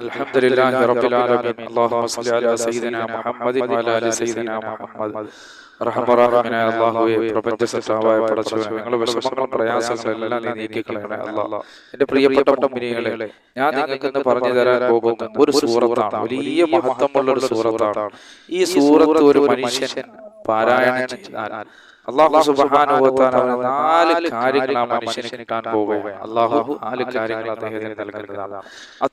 الحمد لله رب العالمين اللهم صل على سيدنا محمد وعلى ال سيدنا محمد റഹ്മറാഹിമിനായ അള്ളാഹുവെ പ്രപഞ്ച സൃഷ്ടാവായ പടച്ചവനെ നിങ്ങളുടെ വിഷമങ്ങളും പ്രയാസങ്ങളെല്ലാം നീ നീക്കിക്കളയണേ അല്ലാ എന്റെ പ്രിയപ്പെട്ട മുമ്പിനികളെ ഞാൻ നിങ്ങൾക്ക് ഇന്ന് പറഞ്ഞു തരാൻ പോകുന്ന ഒരു സൂറത്താണ് വലിയ മഹത്വമുള്ള ഒരു സൂറത്താണ് ഈ സൂറത്ത് ഒരു മനുഷ്യൻ പാരായണം ചെയ്താൽ അള്ളാഹു സുബാനുഭവത്താൻ അവന് നാല് കാര്യങ്ങൾ ആ മനുഷ്യന് കിട്ടാൻ പോവുകയാണ്. അള്ളാഹു നാല് കാര്യങ്ങൾ അദ്ദേഹത്തിന് നൽകുന്നതാണ്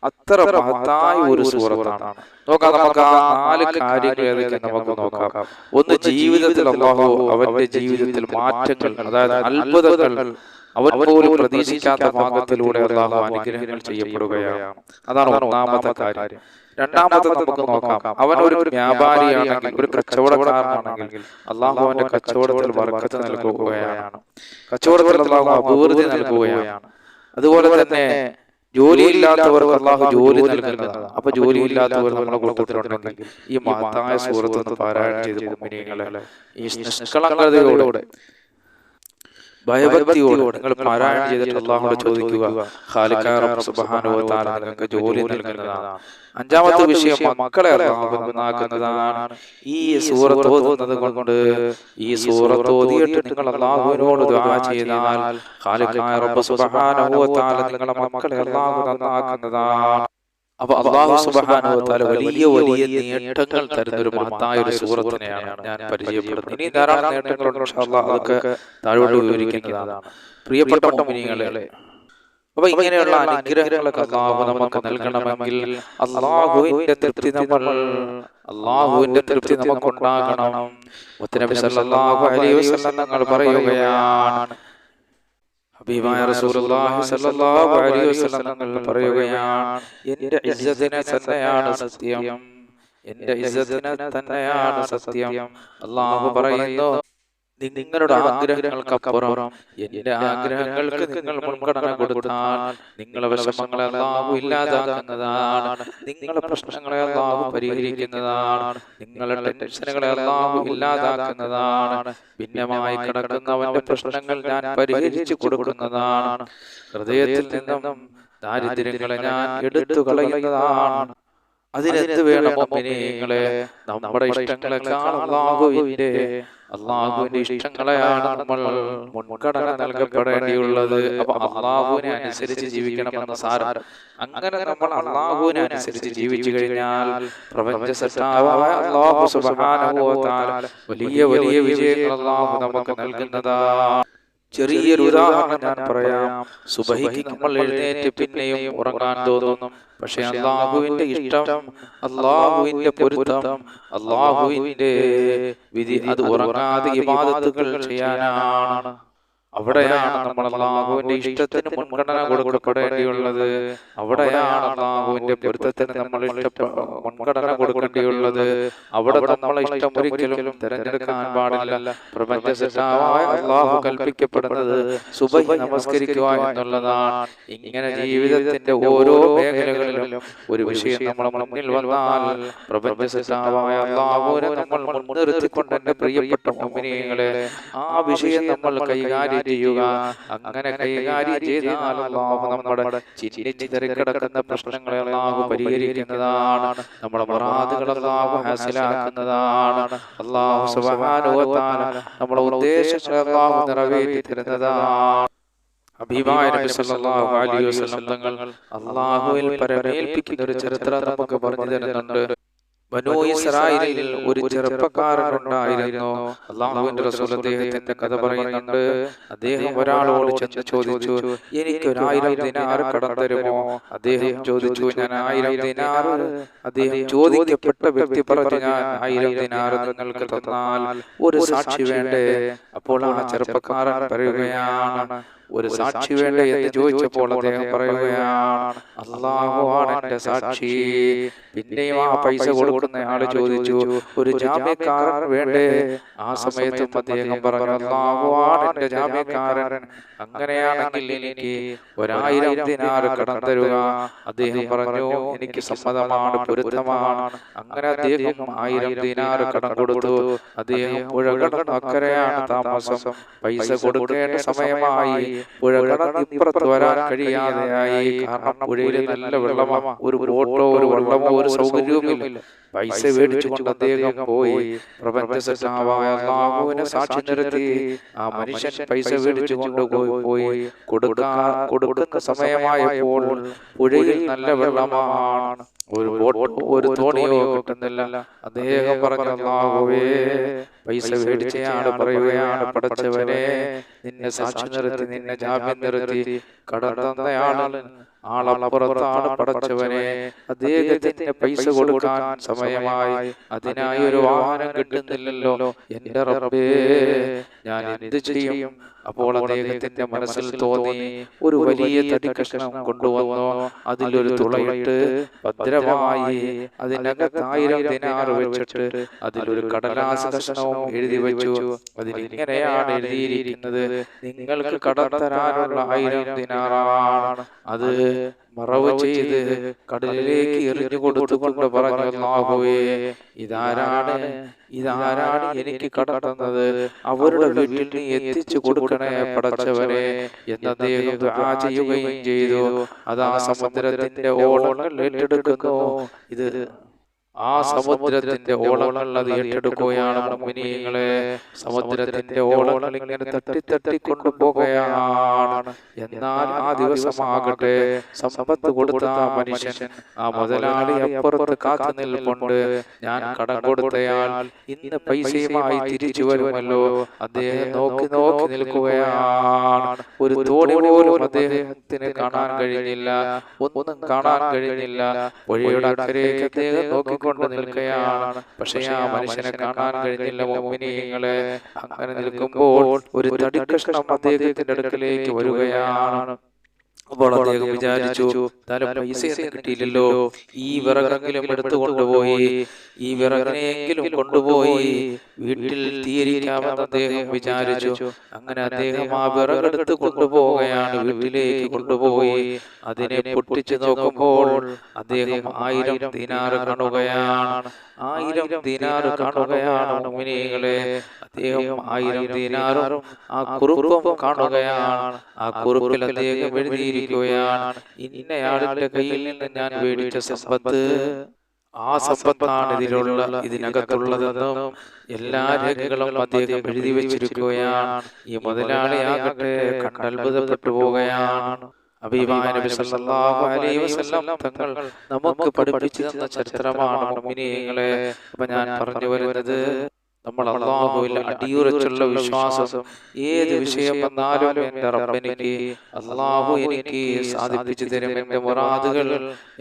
അത്ര മഹത്തായ ഒരു സൂറത്താണ്. നോക്കാം നമുക്ക് ആ നാല് കാര്യങ്ങൾ ഏതൊക്കെ നമുക്ക് നോക്കാം. ഒന്ന് ജീവിതത്തിൽ അള്ളാഹു അവന്റെ ജീവിതത്തിൽ മാറ്റങ്ങൾ അതായത് അത്ഭുതങ്ങൾ അവൻ പോലും പ്രതീക്ഷിക്കാത്ത ഭാഗത്തിലൂടെ അള്ളാഹു അനുഗ്രഹങ്ങൾ ചെയ്യപ്പെടുകയാണ്. അതാണ് ഒന്നാമത്തെ കാര്യം. രണ്ടാമത്തെ നമുക്ക് നോക്കാം. അവൻ ഒരു വ്യാപാരിയാണെങ്കിൽ ഒരു കച്ചവടക്കാരനാണെങ്കിൽ അള്ളാഹു അവന്റെ കച്ചവടത്തിൽ വർക്കത്ത് നൽകുകയാണ്. കച്ചവടത്തിൽ അള്ളാഹു അഭിവൃദ്ധി നൽകുകയാണ്. അതുപോലെ തന്നെ ജോലിയില്ലാത്തവർക്ക് അള്ളാഹു ജോലി നൽകുന്നതാണ്. അപ്പൊ ജോലിയില്ലാത്തവർ നമ്മുടെ കൂട്ടത്തിലുണ്ടെങ്കിൽ ഈ മഹത്തായ സുഹൃത്ത് പാരായണം ചെയ്ത് കുമ്മിനികളെ ഈ നിഷ്കളങ്കതയോടെ ഭയഭക്തിയോട് നിങ്ങൾ പാരായണം ചെയ്തിട്ട് അള്ളാഹുടെ ചോദിക്കുക സുബാനുഭവത്താൽ നിങ്ങൾക്ക് ജോലി നൽകുന്നതാണ്. അഞ്ചാമത്തെ വിഷയം മക്കളെ നന്നാക്കുന്നതാണ് ഈ സൂറത്ത് ഓതുന്നത് കൊണ്ട് ഈ സൂറത്ത് ഓതിയിട്ട് നിങ്ങൾ അള്ളാഹുവിനോട് ദുആ ചെയ്താൽ ഖാലിഖായ റബ്ബ് സുബ്ഹാനഹു വ തആല നിങ്ങളുടെ മക്കളെ അള്ളാഹു നന്നാക്കുന്നതാണ്. അപ്പൊ അള്ളാഹു സുബാനുവത്താല വലിയ വലിയ നേട്ടങ്ങൾ തരുന്ന ഒരു മഹത്തായ ഒരു സൂറത്തിനെയാണ് ഞാൻ പരിചയപ്പെടുന്നത്. ഇനി ധാരാളം നേട്ടങ്ങളുണ്ട്. അതൊക്കെ താഴോട്ട് വിവരിക്കുന്നതാണ്. പ്രിയപ്പെട്ട മുനികളെ അപ്പൊ ഇങ്ങനെയുള്ള അനുഗ്രഹങ്ങളൊക്കെ അള്ളാഹു നമുക്ക് നൽകണമെങ്കിൽ അള്ളാഹുവിന്റെ തൃപ്തി നമ്മൾ അള്ളാഹുവിന്റെ തൃപ്തി നമുക്ക് ഉണ്ടാകണം മുത്തനബി സല്ലല്ലാഹു അലൈഹി വസല്ലം പറയുകയാണ്. ഹബീബായ റസൂലുള്ളാഹി സ്വല്ലല്ലാഹു അലൈഹി വസല്ലം തങ്ങൾ പറയുകയാണ് എന്റെ ഇസ്സത്തിനെ തന്നെയാണ് സത്യം എന്റെ ഇസ്സത്തിനെ തന്നെയാണ് സത്യം. അല്ലാഹു പറയുന്നു നിങ്ങളുടെ ആഗ്രഹങ്ങൾക്കപ്പുറം എന്റെ ആഗ്രഹങ്ങൾക്ക് നിങ്ങൾ മുൻഗണന കൊടുത്താൽ നിങ്ങളെ വിഷമങ്ങളെ ഇല്ലാതാക്കുന്നതാണ്. നിങ്ങളെ പ്രശ്നങ്ങളെ അല്ലാഹു പരിഹരിക്കുന്നതാണ്. നിങ്ങളുടെ ടെൻഷനുകളെ അല്ലാഹു ഇല്ലാതാക്കുന്നതാണ്. ഭിന്നമായി കിടക്കുന്നവന്റെ പ്രശ്നങ്ങൾ ഞാൻ പരിഹരിച്ചു കൊടുക്കുന്നതാണ്. ഹൃദയത്തിൽ നിന്നും ദാരിദ്ര്യങ്ങളെ ഞാൻ എടുത്തു കളയുന്നതാണ്. അതിനെന്ത് വേണം നമ്മുടെ ഇഷ്ടങ്ങളെക്കാൾ അള്ളാഹുവിന്റെ അള്ളാഹുവിന്റെ ഇഷ്ടങ്ങളെയാണ് നമ്മൾ മുൻഗണന നൽകപ്പെടേണ്ടിയുള്ളത്. അപ്പൊ അള്ളാഹുവിനെ അനുസരിച്ച് ജീവിക്കണമെന്ന സാരം. അങ്ങനെ നമ്മൾ അള്ളാഹുവിനെ അനുസരിച്ച് ജീവിച്ചു കഴിഞ്ഞാൽ പ്രപഞ്ച അള്ളാഹു തആല. വലിയ വലിയ വിജയങ്ങൾ അള്ളാഹു നമുക്ക് നൽകുന്നതാണ് ചെറിയൊരു ഉദാഹരണം ഞാൻ പറയാം. സുബഹിക്ക് നമ്മൾ എഴുന്നേറ്റ് പിന്നെയും ഉറങ്ങാൻ തോന്നും. പക്ഷെ അള്ളാഹുവിന്റെ ഇഷ്ടം അള്ളാഹുവിന്റെ പൊരുത്തം അള്ളാഹുവിന്റെ വിധി. അത് ഉറങ്ങാതെ ഇബാദത്തുകൾ ചെയ്യാനാണ്. അവിടെയാണ് നമ്മൾ അള്ളാഹുവിന്റെ ഇഷ്ടത്തിന് മുൻഗണന കൊടുക്കപ്പെടേണ്ടിയുള്ളത്. അവിടെയാണ് അള്ളാഹുവിന്റെ പൊരുത്തത്തിന് നമ്മൾ മുൻഗണന കൊടുക്കേണ്ടിയുള്ളത്. അവിടെ നമ്മളെ ഇഷ്ടം ഒരിക്കലും തിരഞ്ഞെടുക്കാൻ പാടില്ല. പ്രപഞ്ച സിദ്ധാവായ അള്ളാഹു കൽപ്പിക്കപ്പെടുന്നത് സുബഹി നമസ്കരിക്കുക എന്നുള്ളതാണ്. ഇങ്ങനെ ജീവിതത്തിന്റെ ഓരോ മേഖലകളിലും ഒരു വിഷയം നമ്മൾ മുന്നിൽ വന്നാൽ പ്രപഞ്ച സിദ്ധാവായ അള്ളാഹുവിനെ നമ്മൾ മുൻനിർത്തിക്കൊണ്ട് എന്റെ പ്രിയപ്പെട്ട മുമിനിയങ്ങളെ ആ വിഷയം നമ്മൾ കൈകാര്യം ചെയ്യുക. അങ്ങനെ കൈകാര്യം ചെയ്താൽ അള്ളാഹു നമ്മുടെ കിടക്കുന്ന പ്രശ്നങ്ങളെ അള്ളാഹു പരിഹരിക്കുന്നതാണ്. നമ്മുടെ മറാദുകൾ അള്ളാഹു ഹാസിലാക്കുന്നതാണ്. അള്ളാഹു നമ്മുടെ ഉദ്ദേശങ്ങളെ അള്ളാഹു നിറവേറ്റി തരുന്നതാണ് അഭിമാനങ്ങൾ അള്ളാഹുവിൽ പരമേൽപ്പിക്കുന്ന ഒരു ചരിത്രം നമുക്ക് പറഞ്ഞു തരുന്നുണ്ട്. ബനു ഇസ്രായേലിൽ ഒരു ചെറുപ്പക്കാരനുണ്ടായിരുന്നു. അള്ളാഹുവിന്റെ റസൂൽ അദ്ദേഹത്തിന്റെ കഥ പറയുന്നുണ്ട്. അദ്ദേഹം ഒരാളോട് ചെന്ന് ചോദിച്ചു എനിക്ക് ഒരായിരം ദിനാർ കടം തരുമോ? അദ്ദേഹം ചോദിച്ചു ഞാൻ ആയിരം ദിനാർ അദ്ദേഹം ചോദിക്കപ്പെട്ട വ്യക്തി പറഞ്ഞു ഞാൻ ആയിരം ദിനാർ നിങ്ങൾക്ക് തന്നാൽ ഒരു സാക്ഷി വേണ്ടേ? അപ്പോൾ ആ ചെറുപ്പക്കാരൻ പറയുകയാണ് ഒരു സാക്ഷി വേണ്ട എന്ന് ചോദിച്ചപ്പോൾ അദ്ദേഹം പറയുകയാണ് അള്ളാഹുവാണ് എന്റെ സാക്ഷി. പിന്നെയും ആ പൈസ കൊടുക്കുന്ന ആൾ ചോദിച്ചു ഒരു ജാമ്യക്കാരൻ വേണ്ടേ? ആ സമയത്തും അദ്ദേഹം പറഞ്ഞു അള്ളാഹുവാണ് എന്റെ ജാമ്യക്കാരൻ. അങ്ങനെയാണെങ്കിൽ എനിക്ക് ഒരായിരം ദിനാറ് കടം തരുക. അദ്ദേഹം പറഞ്ഞു എനിക്ക് സമ്മതമാണ് പൊരുത്തമാണ്. അങ്ങനെ അദ്ദേഹം ആയിരം ദിനാറ് കടം കൊടുത്തു. അദ്ദേഹം പുഴ കടന്നു അക്കരെയാണ് താമസം. പൈസ കൊടുക്കേണ്ട സമയമായി. പുഴ കടന്ന് ഇപ്പുറത്ത് വരാൻ കഴിയാതെയായി. കാരണം പുഴയിൽ നല്ല വെള്ളമാ. ഒരു ബോട്ടോ ഒരു വെള്ളമോ ഒരു സൗകര്യവുമില്ല. പൈസ മേടിച്ചുകൊണ്ട് അദ്ദേഹം പോയി പ്രപഞ്ച അല്ലാഹുവിനെ സാക്ഷി നിർത്തി. ആ മനുഷ്യൻ പൈസ മേടിച്ചുകൊണ്ട് പോയി. പോയി. കൊടുക്കാ കൊടുക്കുന്ന സമയമായപ്പോൾ പുഴയിൽ നല്ല വെള്ളമാണ്. ഒരു ബോട്ട് ഒരു തോണിയോ കിട്ടുന്നില്ല. അദ്ദേഹം പറഞ്ഞു അല്ലാഹുവേ പൈസ മേടിച്ചയാണ് പറയുകയാണ് പടച്ചവനെ നിന്നെ സാക്ഷി നിർത്തി നിന്നെ ജാമ്യം നിർത്തി. കടന്നയാൾ ആളപ്പുറത്താണ് പടച്ചവനെ. അദ്ദേഹത്തിന്റെ പൈസ കൊടുക്കാൻ സമയമായി. അതിനായി ഒരു വാഹനം കിട്ടുന്നില്ലല്ലോ. എന്റെ റബ്ബേ ഞാൻ എന്ത് ചെയ്യും? അപ്പോൾ അദ്ദേഹത്തിന്റെ മനസ്സിൽ തോന്നി ഒരു വലിയ തടി കഷ്ണം കൊണ്ടുവന്നു. അതിലൊരു തുളയിട്ട് ഭദ്രമായി അതിനകത്ത് ആയിരം ദിനാറ് വെച്ചിട്ട് അതിലൊരു കടലാസ് കഷ്ണവും എഴുതി വെച്ചു. അതിൽ ഇങ്ങനെയാണ് എഴുതിയിരിക്കുന്നത്. നിങ്ങൾക്ക് കടത്തരാനുള്ള ആയിരം ആയിരം ദിനാറാണ് അത് മറവ് ചെയ്ത് കടലിലേക്ക് എറിഞ്ഞു കൊടുത്തുകൊണ്ട് പറഞ്ഞു അല്ലാഹുവേ ഇതാരാണ്? ഇതാരാണ്? എനിക്ക് കടത്തുന്നത്? അവരുടെ വീട്ടിൽ നീ എത്തിച്ചു കൊടുക്കണേ പടച്ചവനെ. എന്ന അദ്ദേഹം ചെയ്യുകയും ചെയ്തു. അതാ സമുദ്രത്തിന്റെ ഓളങ്ങൾ ഏറ്റെടുക്കുന്നു. ഇത് ആ സമുദ്രത്തിന്റെ ഓളങ്ങൾ അത് ഏറ്റെടുക്കുകയാണ് മുനിയങ്ങളെ സമുദ്രത്തിന്റെ ഓളങ്ങൾ ഇങ്ങനെ തട്ടി തട്ടി കൊണ്ടുപോകുകയാണ് എന്നാൽ ആ ദിവസമാകട്ടെ സമ്പത്ത് കൊടുത്ത ആ മനുഷ്യൻ ആ മുതലാളി അപ്പുറത്ത് കാത്തു നിൽപ്പുണ്ട്. ഞാൻ കടം കൊടുത്തയാൾ ഇന്ന് പൈസയുമായി തിരിച്ചു വരുമല്ലോ. അദ്ദേഹം നോക്കി നോക്കി നിൽക്കുകയാണ്. ഒരു തോടി പോലും അദ്ദേഹത്തിന് കാണാൻ കഴിഞ്ഞില്ല. ഒന്നും കാണാൻ കഴിഞ്ഞില്ല. വഴിയുടെ അക്കരേക്ക് അദ്ദേഹം നോക്കിക്കൊണ്ട് നിൽക്കുകയാണ് പക്ഷേ ആ മനുഷ്യനെ കാണാൻ കഴിഞ്ഞില്ല മോമിനിയങ്ങളെ അങ്ങനെ നിൽക്കുമ്പോൾ ഒരു തടി കഷ്ണം അദ്ദേഹത്തിന്റെ അടുക്കലേക്ക് വരികയാണ്. അപ്പോൾ അദ്ദേഹം വിചാരിച്ചു തല പൈസ കിട്ടിയില്ലല്ലോ. ഈ വിറകെങ്കിലും എടുത്തു കൊണ്ടുപോയി. ഈ വിറകിനെങ്കിലും കൊണ്ടുപോയി. വീട്ടിൽ തീരിക്കാമെന്ന് അദ്ദേഹം വിചാരിച്ചു. അങ്ങനെ അദ്ദേഹം ആ വിറകെടുത്ത് കൊണ്ടുപോവുകയാണ് വീട്ടിലേക്ക് കൊണ്ടുപോയി. അതിനെ പൊട്ടിച്ചു നോക്കുമ്പോൾ അദ്ദേഹം ആയിരം ദിനാറ് കാണുകയാണ്. ആയിരം ദിനാറ് കാണുകയാണ് മുമിനികളെ അദ്ദേഹം ആയിരം ദിനാറും ആ കുറുപ്പും കാണുകയാണ്. ആ കുറുപ്പിൽ അദ്ദേഹം എഴുതിയിരിക്കുകയാണ്. ഇന്നയാളുടെ കയ്യിൽ നിന്ന് ഞാൻ മേടിച്ച സമ്പത്ത്. ആ സമ്പത്താണ് ഇതിലുള്ള ഇതിനകത്തുള്ളതെന്നും എല്ലാ രേഖകളും അദ്ദേഹം എഴുതി വെച്ചിരിക്കുകയാണ്. ഈ മുതലാളിയാകട്ടെ കണ്ടത്ഭുതപ്പെട്ടു പോവുകയാണ്. തങ്ങൾ നമുക്ക് പഠിപ്പിച്ചു തന്ന ചരിത്രമാണ് മുഅ്മിനീങ്ങളെ. അപ്പൊ ഞാൻ പറഞ്ഞു വരുന്നത് നമ്മൾ അള്ളാഹുവിൽ അടിയുറച്ചുള്ള വിശ്വാസം. ഏത് വിഷയം വന്നാലും എന്റെ റബ്ബെനിക്ക് അള്ളാഹു എനിക്ക് സാധിപ്പിച്ചു തരും എന്റെ മുറാദുകൾ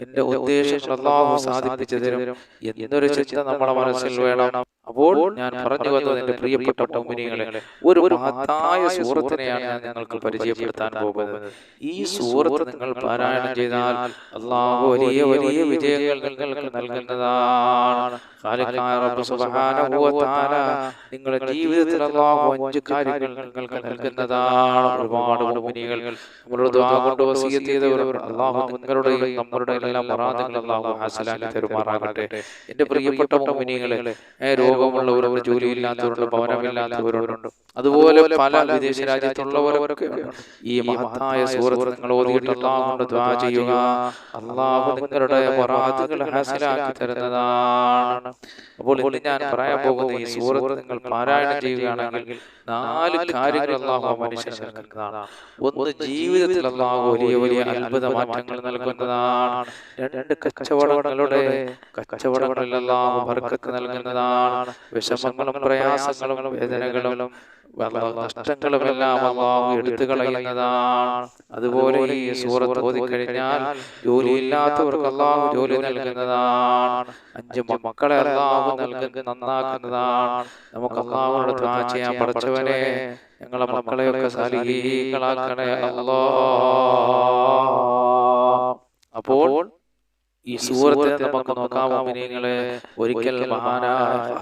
എന്റെ ഉദ്ദേശങ്ങൾ അള്ളാഹു സാധിപ്പിച്ചു തരും. എന്നൊരു ചിന്ത നമ്മുടെ മനസ്സിൽ വേണം. അപ്പോൾ ഞാൻ പറഞ്ഞു വന്നത് എന്റെ പ്രിയപ്പെട്ട മുമിനികളെ ഒരു മഹത്തായ സൂറത്തിനെയാണ് ഞാൻ നിങ്ങൾക്ക് പരിചയപ്പെടുത്താൻ പോകുന്നത്. ഈ സൂറത്ത് നിങ്ങൾ പാരായണം ചെയ്താൽ അള്ളാഹു വലിയ വലിയ വിജയങ്ങൾ നിങ്ങൾക്ക് നൽകുന്നതാണ്. നിങ്ങളുടെ ജീവിതത്തിൽ അള്ളാഹു അഞ്ച് കാര്യങ്ങൾ നിങ്ങൾക്ക് നൽകുന്നതാണ്. ഒരുപാട് മുമിനികൾ നമ്മളുടെ കൊണ്ട് വസിയത്ത് ചെയ്തവർ അള്ളാഹു നിങ്ങളുടെയും നമ്മളുടെ എല്ലാം മുറാദുകൾ അള്ളാഹു ഹാസിലാക്കി തരുമാറാകട്ടെ. എന്റെ പ്രിയപ്പെട്ട മുമിനികളെ രോഗമുള്ളവരുണ്ട് ജോലിയില്ലാത്തവരുണ്ട് ഭവനമില്ലാത്തവരുണ്ട് അതുപോലെ പല വിദേശ രാജ്യത്തുള്ളവരൊക്കെ ഈ മഹത്തായ സൂറത്ത് നിങ്ങൾ ഓതിയിട്ട് അള്ളാഹുകൊണ്ട് ദ്വാ ചെയ്യുക. അള്ളാഹു നിങ്ങളുടെ മുറാദുകൾ ഹാസിലാക്കി തരുന്നതാണ്. അപ്പോൾ ഇന്ന് ഞാൻ പറയാൻ പോകുന്ന ഈ സൂറത്ത് നിങ്ങൾ പാരായണം ചെയ്യുകയാണെങ്കിൽ നാല് കാര്യങ്ങൾ അള്ളാഹു മനുഷ്യന് നൽകുന്നതാണ്. ഒന്ന് ജീവിതത്തിൽ അള്ളാഹു വലിയ വലിയ അത്ഭുത മാറ്റങ്ങൾ നൽകുന്നതാണ്. രണ്ട് കച്ചവടങ്ങളുടെ കച്ചവടങ്ങളിൽ അള്ളാഹു ബർക്കത്ത് നൽകുന്നതാണ്. വിഷമങ്ങളും പ്രയാസങ്ങളും വേദനകളും നഷ്ടങ്ങളും എല്ലാം അള്ളാഹു എടുത്തു കളയുന്നതാണ് അതുപോലെ ഈ സൂറത്ത് ഓതിക്കഴിഞ്ഞാൽ ജോലിയില്ലാത്തവർക്ക് അള്ളാഹു ജോലി നൽകുന്നതാണ്. അഞ്ച് മക്കളെ അള്ളാഹു നൽകുന്ന നന്നാക്കുന്നതാണ്. നമുക്ക് അള്ളാഹുനോട് ദ്വാ ചെയ്യാൻ പഠിച്ചവനെ ഞങ്ങളെ മക്കളെയൊക്കെ സാലിഹീകളാക്കണേ അല്ലോ അപ്പോൾ ഈ സൂറത്തെ നമുക്ക് നോക്കാം. മുഅ്മിനീങ്ങളെ ഒരിക്കൽ മഹാനായ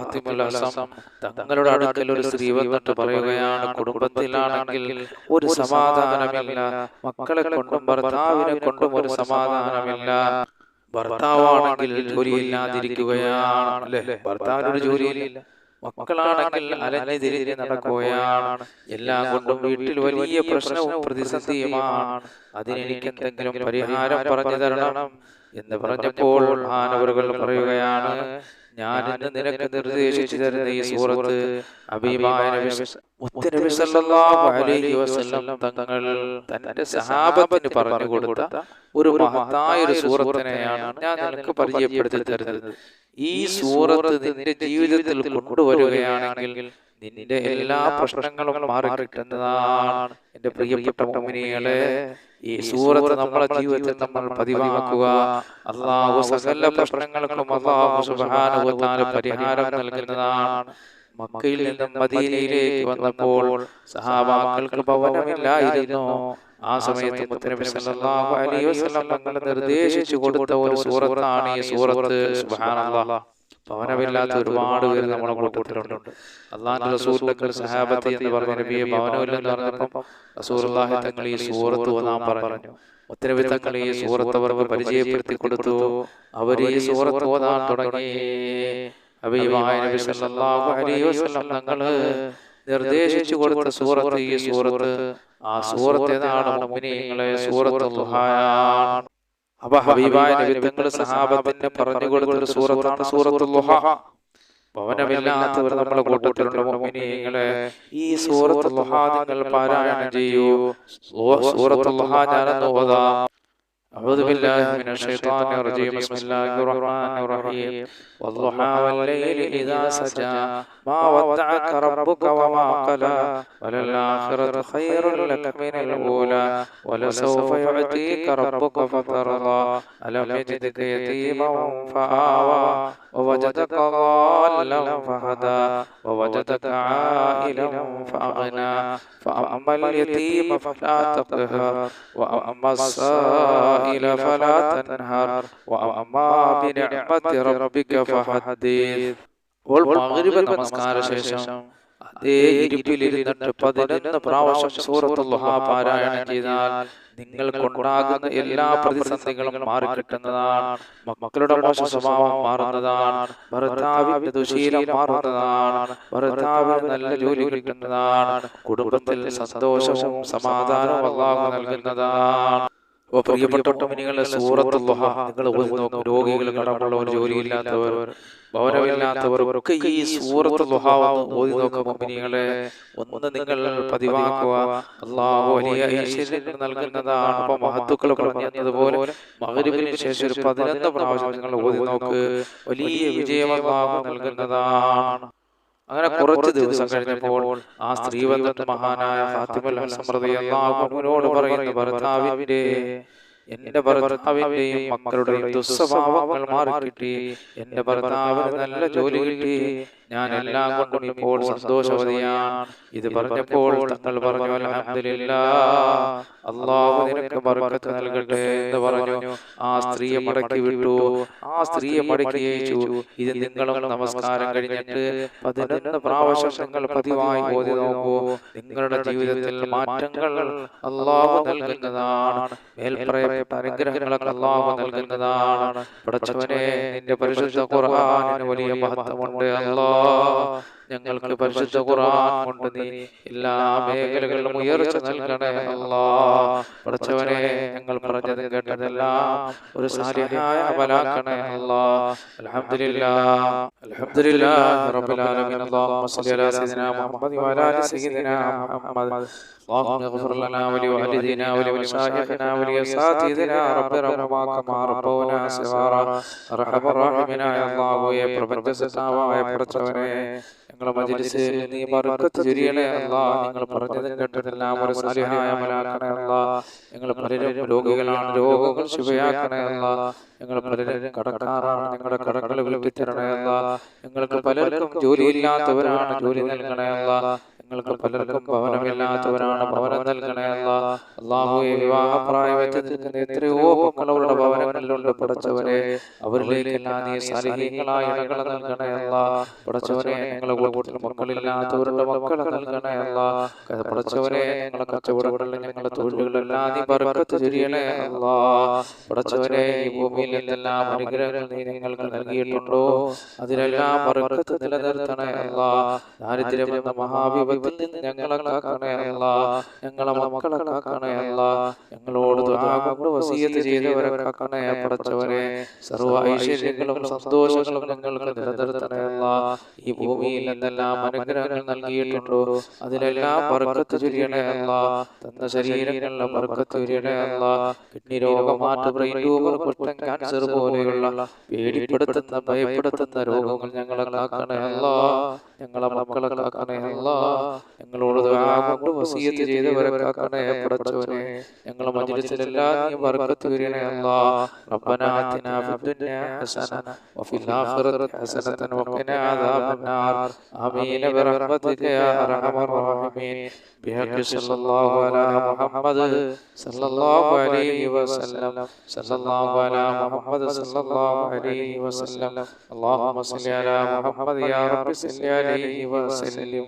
തങ്ങളുടെ അടുക്കൽ ഒരു സ്ത്രീ വന്നിട്ട് പറയുകയാണ് കുടുംബത്തിലാണെങ്കിൽ ഒരു സമാധാനമില്ല മക്കളെ കൊണ്ടും ഭർത്താവിനെ കൊണ്ടും ഒരു സമാധാനമില്ല. ഭർത്താവാണെങ്കിൽ ജോലിയില്ലാതിരിക്കുകയാണ്. അല്ലേ? ഭർത്താവിനൊരു ജോലിയില്ല. മക്കളാണെങ്കിൽ അലഞ്ഞു തിരിഞ്ഞ് നടക്കുകയാണ്. എല്ലാം കൊണ്ടും വീട്ടിൽ വലിയ പ്രശ്നവും പ്രതിസന്ധിയുമാണ്. അതിനെനിക്ക് എന്തെങ്കിലും പരിഹാരം പറഞ്ഞു തരണം എന്ന് പറഞ്ഞപ്പോൾ മാനവറുകൾ പറയുകയാണ് ഞാൻ ഇന്ന് നിനക്ക് നിർദ്ദേശിച്ചു തരുന്ന ഈ സൂറത്ത് തങ്ങൾ തന്റെ സഹാബത്തിന് പറഞ്ഞു കൊടുത്ത ഒരു മഹത്തായ ഒരു സൂറത്തിനെയാണ് ഞാൻ നിനക്ക് പരിചയപ്പെടുത്തി തരുന്നത്. ഈ സൂറത്ത് നിന്റെ ജീവിതത്തിൽ കൊണ്ടുവരികയാണെങ്കിൽ നിന്റെ എല്ലാ പ്രശ്നങ്ങളും മാറി കിട്ടുന്നതാണ് എന്റെ പ്രിയപ്പെട്ട മോമിനികളെ. ഈ സൂറത്ത് നമ്മളെ ജീവിതത്തിൽ നമ്മൾ പതിവാക്കുക. അള്ളാഹു സകല പ്രശ്നങ്ങൾക്കും അള്ളാഹു തആല പരിഹാരം നൽകുന്നതാണ്. മക്കയിൽ നിന്നും മദീനയിലേക്ക് വന്നപ്പോൾ സഹാബാക്കൾക്ക് ഭവനമില്ലായിരുന്നു ആ സമയത്ത് മുത്തനബി സല്ലല്ലാഹു അലൈഹി വസല്ലം തങ്ങൾ നിർദ്ദേശിച്ചു കൊടുത്ത ഒരു സൂറത്താണ് ഈ സൂറത്ത്. സുബ്ഹാനല്ലാഹ്. ഭവനമില്ലാത്ത ഒരുപാട് പേര് നമ്മളെ കൂട്ടത്തിലുണ്ട്. അള്ളാഹിന്റെ റസൂലിന്റെ സഹാബത്തി എന്ന് പറഞ്ഞ നബിയെ ഭവനമില്ലെന്ന് പറഞ്ഞപ്പോൾ റസൂലുള്ളാഹി തങ്ങൾ ഈ സൂറത്ത് ഓതാൻ പറഞ്ഞു. മുത്തനബി തങ്ങൾ ഈ സൂറത്ത് അവർക്ക് പരിചയപ്പെടുത്തി കൊടുത്തു. അവർ ഈ സൂറത്ത് ഓതാൻ തുടങ്ങി. അബീബായ നബി സല്ലല്ലാഹു അലൈഹി വസല്ലം തങ്ങൾ നിർദ്ദേശിച്ചു കൊടുത്ത സൂറത്ത് ഈ സൂറത്ത് ആ സൂറത്ത് ഏതാണ് മുഅ്മിനീങ്ങളെ സൂറത്ത് ദുഹായാണ്. അപ്പൊ ഹബീബായ നബി തങ്ങൾ സഹാബത്തിന് പറഞ്ഞു കൊടുത്തൊരു സൂറത്താണ് സൂറത്തുൽ ദുഹ ഭവനമില്ലാത്തവർ നമ്മളെ കൂട്ടത്തിലുള്ള മുഅ്മിനീങ്ങളെ ഈ സൂറത്തുൽ ദുഹ നിങ്ങൾ പാരായണം ചെയ്യൂ. സൂറത്തുൽ ദുഹ ഞാനെന്ന് ഓതാം. أعوذ بالله من الشيطان الرجيم. بسم الله الرحمن الرحيم. والضحى والليل إذا سجى. ما ودعك ربك وما قلى. وللآخرة خير لك من الأولى. ولسوف يعطيك ربك فترضى. ألم يجدك يتيما فآوى. ووجدك ضالا فهدى. ووجدك عائلا فأغنى. فأما اليتيم فلا تقهر. وأما السائل فلا تنهر وأما بنعمة ربك فحدث മഗ്രിബ് നമസ്കാര ശേഷം അതേ ഇരിപ്പിലിരുന്നിട്ട് പതിനൊന്ന് പ്രാവശ്യം സൂറത്തുൽ ദുഹാ പാരായണം ചെയ്താൽ നിങ്ങൾക്കുണ്ടാകുന്ന എല്ലാ പ്രതിസന്ധികളും മാറി കിട്ടുന്നതാണ് മക്കളുടെ മോശ സ്വഭാവം മാറുന്നതാണ് ഭർത്താവിന്റെ ദുശീലം മാറുന്നതാണ് ഭർത്താവിന് നല്ല ജോലി കിട്ടുന്നതാണ് കുടുംബത്തിൽ സന്തോഷവും സമാധാനവും അള്ളാഹു നൽകുന്നതാണ് സൂറത്ത് നിങ്ങൾ നോക്കും. രോഗികൾ കടമുള്ളവർ ജോലിയില്ലാത്തവർ ഭവനമില്ലാത്തവർ ഒക്കെ ഈ സൂറത്ത് ഓതി ഒന്ന് നിങ്ങൾ പതിവാക്കുക. അള്ളാഹു വലിയ ഐശ്വര്യം നൽകുന്നതാണ്. അപ്പൊ മഹത്തുക്കൾ പറഞ്ഞതുപോലെ മകരിവിന് ശേഷം ഒരു പതിനൊന്ന് പ്രാവശ്യം നിങ്ങൾ ഓതി നോക്ക്. വലിയ വിജയം നൽകുന്നതാണ്. അങ്ങനെ കുറച്ച് ദിവസം കഴിഞ്ഞപ്പോൾ ആ സ്ത്രീ വന്നിട്ട് മഹാനായ ഫാത്തിമോട് റളിയല്ലാഹുവിനോട് പറയുന്നു ഭർത്താവിന്റെ എന്റെ ഭർത്താവിന്റെയും മക്കളുടെയും ദുസ്വഭാവങ്ങൾ മാറിക്കിട്ടി. എന്റെ ഭർത്താവിന് നല്ല ജോലി കിട്ടി. ഞാൻ എല്ലാം കൊണ്ടും ഇപ്പോൾ സന്തോഷവതിയാണ്. ഇത് പറഞ്ഞപ്പോൾ തങ്ങൾ പറഞ്ഞു അലഹമില്ല അള്ളാഹു നിനക്ക് ബർക്കത്ത് നൽകട്ടെ എന്ന് പറഞ്ഞു. ആ സ്ത്രീയെ മടക്കി വിട്ടു. ആ സ്ത്രീയെ മടക്കി അയച്ചു ഇത് നിങ്ങളും നമസ്കാരം കഴിഞ്ഞിട്ട് പതിനൊന്ന് പ്രാവശ്യം നിങ്ങൾ പതിവായി ഓതി നോക്കൂ. നിങ്ങളുടെ ജീവിതത്തിൽ മാറ്റങ്ങൾ അള്ളാഹു നൽകുന്നതാണ്. അനുഗ്രഹങ്ങളൊക്കെ അള്ളാഹു നൽകുന്നതാണ്. പടച്ചവനെ നിന്റെ പരിശുദ്ധ കുറവാൻ വലിയ മഹത്വമുണ്ട്. അല്ലാ 哦 ഞങ്ങൾക്ക് പരിശുദ്ധ ഖുർആൻ കൊണ്ട് നീ എല്ലാ മേഖലകളിലും ഉയർച്ച നൽകണേ അല്ലാ പടച്ചവനെ ഞങ്ങൾ പറഞ്ഞത് കേട്ടതെല്ലാം ഒരു സാലിഹായ അമലാക്കണേ അല്ലാ അൽഹംദുലില്ലാ അൽഹംദുലില്ലാ റബ്ബിൽ ആലമീൻ അല്ലാഹുമ്മ സ്വല്ലി അലാ സയ്യിദിനാ മുഹമ്മദ് വഅലാ ആലി സയ്യിദിനാ മുഹമ്മദ് اللهم اغفر لنا ولوالدينا ولمشايخنا ولأساتذتنا رب ارحمهما كما ربونا صغارا ارحم الراحمين يا الله يا പ്രപഞ്ച സത്താവായ പടച്ചവനെ ഞങ്ങളെ മജ്ലിസിൽ നീ ബർക്കത്ത് ചൊരിയണേ അല്ലാ. നിങ്ങൾ പറഞ്ഞത് കേട്ടതെല്ലാം ഒരു സാലിഹായ മലാക്കണേ അല്ലാ. ഞങ്ങൾ പലരും രോഗികളാണ് രോഗങ്ങൾ ശുഭയാക്കണേ അല്ലാ. ഞങ്ങൾ പലരും കടക്കാറാണ് ഞങ്ങളുടെ കടകൾ വിളിപ്പിത്തരണേ അല്ലാ. ഞങ്ങൾക്ക് പലർക്കും ജോലിയില്ലാത്തവരാണ് ജോലി നൽകണേ അല്ലാ. ഞങ്ങൾക്ക് പലർക്കും ഭവനമില്ലാത്തവരാണ് ഭവനം നൽകണേ അല്ല അള്ളാഹുവെ വിവാഹപ്രായമെത്തി നിൽക്കുന്ന എത്രയോ മക്കളവരുടെ ഭവനങ്ങളിലുണ്ട്. പടച്ചവരെ അവരിലേക്കെല്ലാം നീ സാലിഹീങ്ങളായ ഇണകളെ നൽകണേ അല്ല പഠിച്ചവരെ ഞങ്ങളെ കൂട്ടത്തിൽ മക്കളില്ലാത്തവരുടെ മക്കളെ നൽകണേ അല്ല പഠിച്ചവരെ ഞങ്ങളെ കച്ചവടങ്ങളിൽ ഞങ്ങളെ തൊഴിലുകളെല്ലാം നീ ബർക്കത്ത് ചൊരിയണേ അല്ല പടച്ചവനെ ഈ ഭൂമിയിൽ എന്തെല്ലാം അനുഗ്രഹങ്ങൾ നീ ഞങ്ങൾക്ക് നൽകിയിട്ടുണ്ടോ? അതിലെല്ലാം ബർക്കത്ത് നിലനിർത്തണേ അല്ല ദാരിദ്ര്യം എന്ന മഹാവിപത്തിൽ നിന്ന് ഞങ്ങളെ കാക്കണേ അല്ല. ഞങ്ങളെ മക്കളെ കാക്കണേ അല്ല. ഞങ്ങളോട് കൊണ്ട് വസീയത്ത് ചെയ്തവരെ കാക്കണേ പടച്ചവരെ സർവ ഐശ്വര്യങ്ങളും സന്തോഷങ്ങളും ഞങ്ങൾക്ക് നിലനിർത്തണയല്ല ഈ ഭൂമിയിൽ എന്തെല്ലാം അനുഗ്രഹങ്ങൾ നൽകിയിട്ടുണ്ടോ. അതിലെല്ലാം ബർക്കത്ത് ചുരിയണയല്ല തന്ന ശരീരങ്ങളിലെ ബർക്കത്ത് ചുരിയണയല്ല കിഡ്നി രോഗമാറ്റ ബ്രെയിൻ ട്യൂമർ കുറ്റം ക്യാൻസർ പോലെയുള്ള പേടിപ്പെടുത്തുന്ന ഭയപ്പെടുത്തുന്ന രോഗങ്ങൾ ഞങ്ങളെ കാക്കണേ അല്ല. ഞങ്ങളെ മക്കളെ കാക്കണേ അല്ല. ഞങ്ങളോട് ദുആ കൊണ്ട് വസീയത്ത് ചെയ്തവരെ കാക്കണേ പടച്ചവനെ ഞങ്ങളെ മജ്ലിസിലെല്ലാം നീ ബർക്കത്ത് ചൊരിയണേ അല്ല ربنا آتنا في الدنيا حسنة وفي الآخرة حسنة وقنا عذاب النار آمين برحمتك يا أرحم الراحمين بحق صلى الله على محمد صلى الله عليه وسلم صلى الله على محمد صلى الله عليه وسلم اللهم صل على محمد يا رب صل عليه وسلم